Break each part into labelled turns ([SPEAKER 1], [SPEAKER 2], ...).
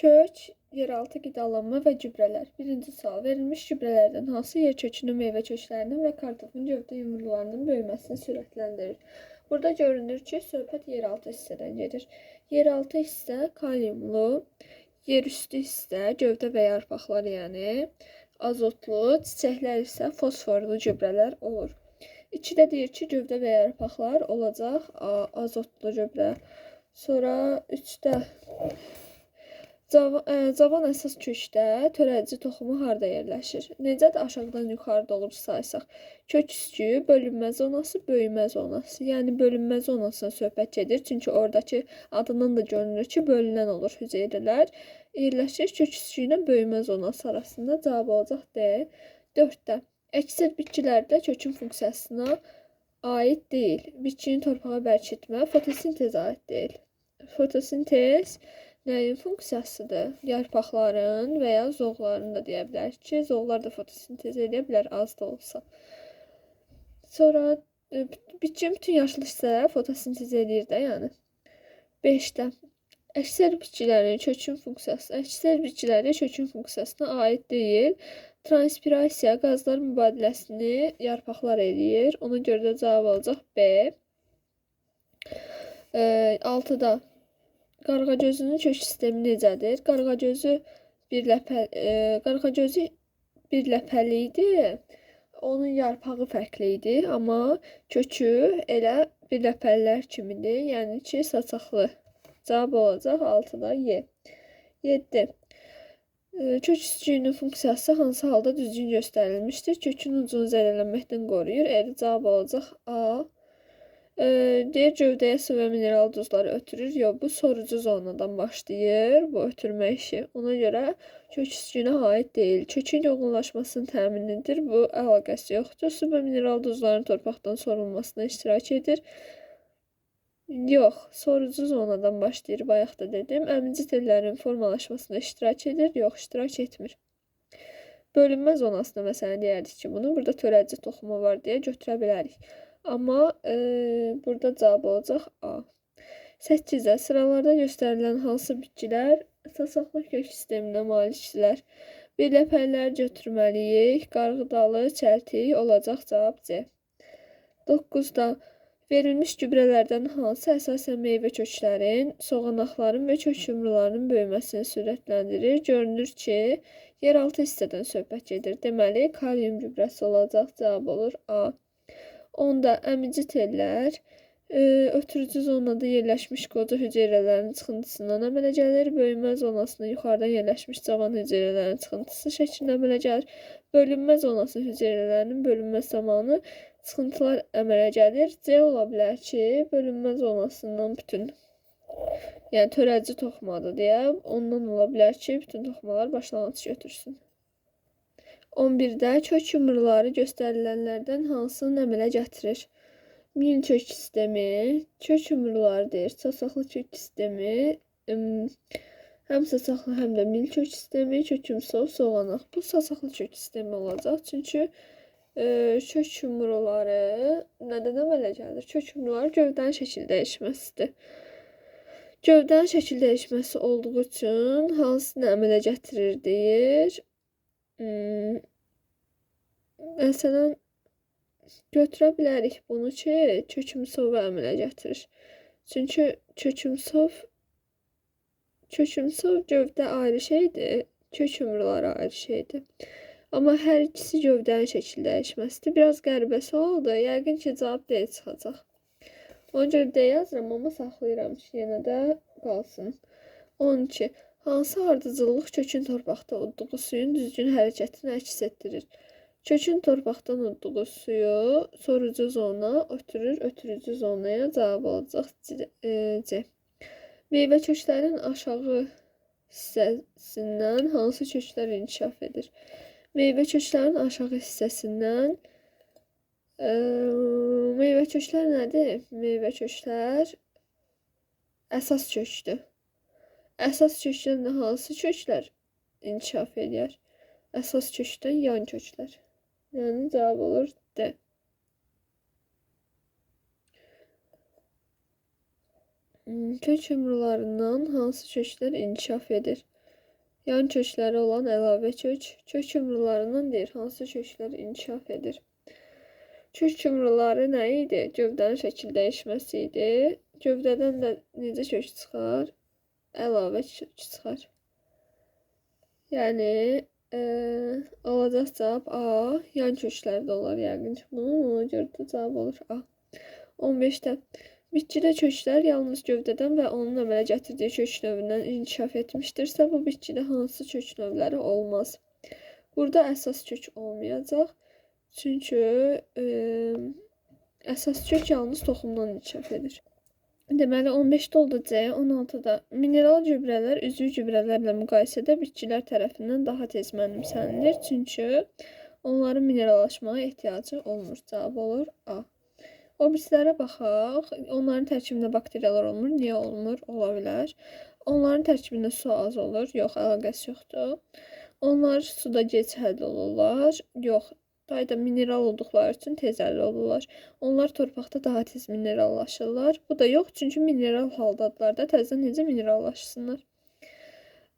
[SPEAKER 1] Kök, yeraltı qidalanma və gübrələr. Birinci sual. Verilmiş gübrələrdən hansı yer kökünün, meyvə köklərinin və kartofun gövdə yumrularının böyüməsini sürətləndirir? Burada görünür ki, söhbət yeraltı hissədən gedir. Yeraltı hissə kaliumlu, yerüstü hissə gövdə və yarpaqlar, yəni azotlu, çiçəklər isə fosforlu gübrələr olur. 2-də deyir ki, gövdə və yarpaqlar olacaq azotlu gübrə. Sonra 3-də Cavan, cavan əsas kökdə törədici toxumu harda yerləşir? Necədir aşağıdan yuxarı doğru saysaq? Kök üstü, bölünmə zonası, böyümə zonası. Yəni bölünmə zonasına söhbət gedir. Çünki oradakı adından da görünür ki, bölünən olur hüceyrələr. Yerləşir kök üstü ilə böyümə zonası arasında cavab olacaq D. 4-də əksər bitkilərdə kökün funksiyasına aid deyil. Bitkinin torpağa bərkitmə, fotosintezə aid deyil. Fotosintez Nəyin funksiyasıdır? Yarpaqların və ya zoğların da deyə bilərik ki, zoğlar da fotosintez edə bilər az da olsa. Sonra e, bitkinin bütün yaşıl hissələri fotosintez edir də, yəni. 5-də əksər bitkilərin kökün funksiyası, əksər bitkilərin kökün funksiyasına aid deyil. Transpirasiya qazlar mübadiləsini yarpaqlar eləyir. Ona görə də cavab olacaq B. E, 6-da Qarğagözünün kök sistemi necədir? Qarğagözü bir ləpə, e, qarğagözü bir ləpəli idi. Onun yarpağı fərqli idi, amma kökü elə bir ləpəlilər kimidir. Yəni ki, saçaqlı. Cavab olacaq 6-da Y. 7. Kök üstücüyünün funksiyası hansı halda düzgün göstərilmişdir? Kökün ucunu zədələnməkdən qoruyur. Eri cavab olacaq A. Deyir gövdəyə su və mineral duzları ötürür. Yox, bu sorucu zonadan başlayır bu ötürmə işi. Ona görə kök üstünə aid deyil. Kökün yoğunlaşmasının təminidir. Bu əlaqəsi yoxdur. Su və mineral duzların torpaqdan sorulmasına iştirak edir. Yox, sorucu zonadan başlayır. Bayaq da dedim. Əmici tellərin formalaşmasına iştirak edir. Yox, iştirak etmir. Bölünmə zonasında məsələn deyərdik ki, bunu burada törədici toxumu var deyə götürə bilərik. Ama e, burada cavab olacaq A. 8-də sıralarda göstərilən hansı bitkilər saçaqlı kök sisteminə malikdirlər? Birləpərlər götürməliyik. Qarğıdalı, çəltik olacaq cavab C. 9-da verilmiş gübrələrdən hansı əsasən meyvə köklərin, soğanaqların və kök yumrularının böyüməsini sürətləndirir? Görünür ki, yeraltı hissədən söhbət gedir. Deməli, kalium gübrəsi olacaq. Cavab olur A. Onda əmici tellər e, ötürücü zonada yerləşmiş qoca hüceyrələrin çıxıntısından əmələ gəlir. Böyümə zonasına yuxarıdan yerləşmiş cavan hüceyrələrin çıxıntısı şəklində əmələ gəlir. Bölünmə zonası hüceyrələrinin bölünmə zamanı çıxıntılar əmələ gəlir. C ola bilər ki, bölünmə zonasından bütün yəni törədici toxumadır deyə ondan ola bilər ki, bütün toxumalar başlanğıc götürsün. 11-də kök yumruları göstərilənlərdən hansını əmələ gətirir? Mil kök sistemi, kök yumrularıdır. Saçaqlı kök sistemi, həm saçaqlı, həm də mil kök sistemi, kökümsov, soğanaq. Bu saçaqlı kök sistemi olacaq. Çünki e, kök yumruları nədən əmələ gəlir? Kök yumruları gövdən şəkil dəyişməsidir. Gövdən şəkil dəyişməsi olduğu üçün hansını əmələ gətirir deyir. Hmm, məsələn, götürə bilərik bunu ki, kökümsov əmələ gətirir. Çünki kökümsov kökümsov gövdə ayrı şeydir, kök yumruları ayrı şeydir. Amma hər ikisi gövdənin şəkil dəyişməsidir. Biraz qəribəsi oldu. Yəqin ki, cavab D çıxacaq. Ona görə D yazıram, amma saxlayıram ki, yenə də qalsın. 12. Hansı ardıcıllıq kökün torpaqda udduğu suyun düzgün hərəkətini əks etdirir? Kökün torpaqdan udduğu suyu sorucu zona ötürür, ötürücü zonaya cavab olacaq e, C. Meyvə köklərin aşağı hissəsindən hansı köklər inkişaf edir? Meyvə köklərin aşağı hissəsindən e, meyvə köklər nədir? Meyvə köklər əsas kökdür. Əsas kökdən hansı köklər inkişaf edir? Əsas kökdən yan köklər. Yəni cavab olur D. Hmm, kök yumrularından hansı köklər inkişaf edir? Yan kökləri olan əlavə kök, kök yumrularından deyir, hansı köklər inkişaf edir? Kök yumruları nə idi? Gövdənin şəkil dəyişməsi idi. Gövdədən də necə kök çıxar? Əlavə çıxar. Yəni e, olacaq cavab A. Yan köklərdə olar yəqin ki. Bunun ona görə də cavab olur A. 15-də bitkidə köklər yalnız gövdədən və onun əmələ gətirdiyi kök növündən inkişaf etmişdirsə, bu bitkidə hansı kök növləri olmaz? Burada əsas kök olmayacaq. Çünki e, əsas kök yalnız toxumdan inkişaf edir. Deməli 15-də oldu C, 16-da mineral gübrələr üzvü gübrələrlə müqayisədə bitkilər tərəfindən daha tez mənimsənilir, çünki onların minerallaşmaya ehtiyacı olmur. Cavab olur A. Obrislərə baxaq. Onların tərkibində bakteriyalar olmur. Niyə olmur? Ola bilər. Onların tərkibində su az olur. Yox, əlaqəsi yoxdur. Onlar suda gec həll olurlar. Yox, Dayda mineral olduqları üçün tez əlil olurlar. Onlar torpaqda daha tez minerallaşırlar. Bu da yox, çünki mineral haldadırlar da təzədən necə minerallaşsınlar.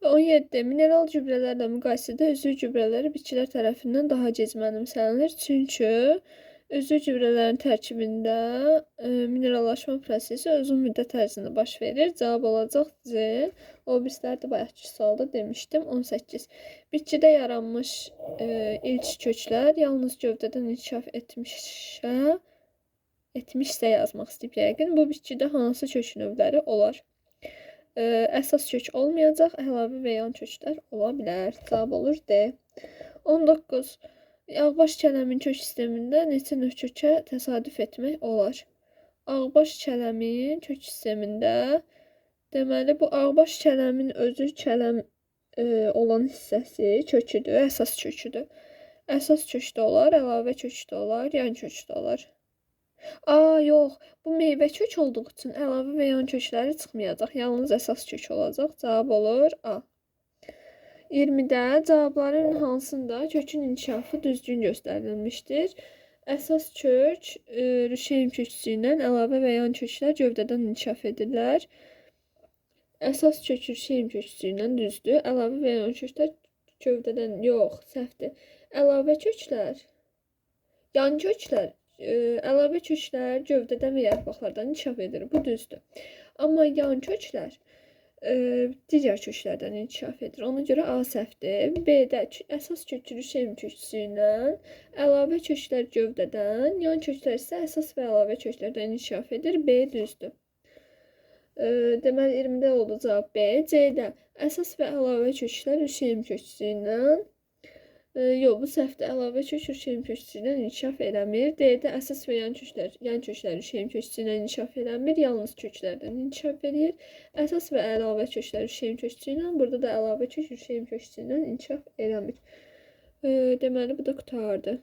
[SPEAKER 1] Və 17. Mineral gübrələrlə müqayisədə üzvü gübrələri bitkilər tərəfindən daha gec mənimsənilir. Çünki üzvü gübrələrin tərkibində e, minerallaşma prosesi uzun müddət ərzində baş verir. Cavab olacaq C. O birisləri də bayaqki sualda demişdim. 18. Bitkidə yaranmış e, ilk köklər yalnız gövdədən inkişaf etmişsə, etmişsə yazmaq istəyib yəqin. Bu bitkidə hansı kök növləri olar? E, əsas kök olmayacaq, əlavə və yan köklər ola bilər. Cavab olur D. 19. Ağbaş kələmin kök sistemində neçə növ kökə təsadüf etmək olar? Ağbaş kələmin kök sistemində deməli bu ağbaş kələmin özü kələm e, olan hissəsi köküdür, əsas köküdür. Əsas kökdə olar, əlavə kökdə olar, yan kökdə olar. A, yox. Bu meyvə kök olduğu üçün əlavə və yan kökləri çıxmayacaq. Yalnız əsas kök olacaq. Cavab olur A. 20-də cavabların hansında kökün inkişafı düzgün göstərilmişdir? Əsas kök e, rüşeym kökçüsü ilə əlavə və yan köklər gövdədən inkişaf edirlər. Əsas kök rüşeym kökçüsü ilə düzdür. Əlavə və yan köklər gövdədən yox, səhvdir. Əlavə köklər, yan köklər, e, əlavə köklər gövdədən və yarpaqlardan inkişaf edir. Bu düzdür. Amma yan köklər e, digər köklərdən inkişaf edir. Ona görə A səhvdir. B-də əsas kökçülü şem kökçüsü ilə əlavə köklər gövdədən, yan köklər isə əsas və əlavə köklərdən inkişaf edir. B düzdür. E, deməli 20-də oldu cavab B. C-də əsas və əlavə köklər şem kökçüsü ilə yox, bu səhvdə əlavə kök şeym kökçüsü ilə inkişaf eləmir. D-də əsas və yan köklər, yan kökləri şeym kökçüsü ilə inkişaf eləmir. Yalnız köklərdən inkişaf edir. Əsas və əlavə kökləri şeym kökçüsü ilə, burada da əlavə kök şeym kökçüsü ilə inkişaf eləmir. Deməli bu da qutardı.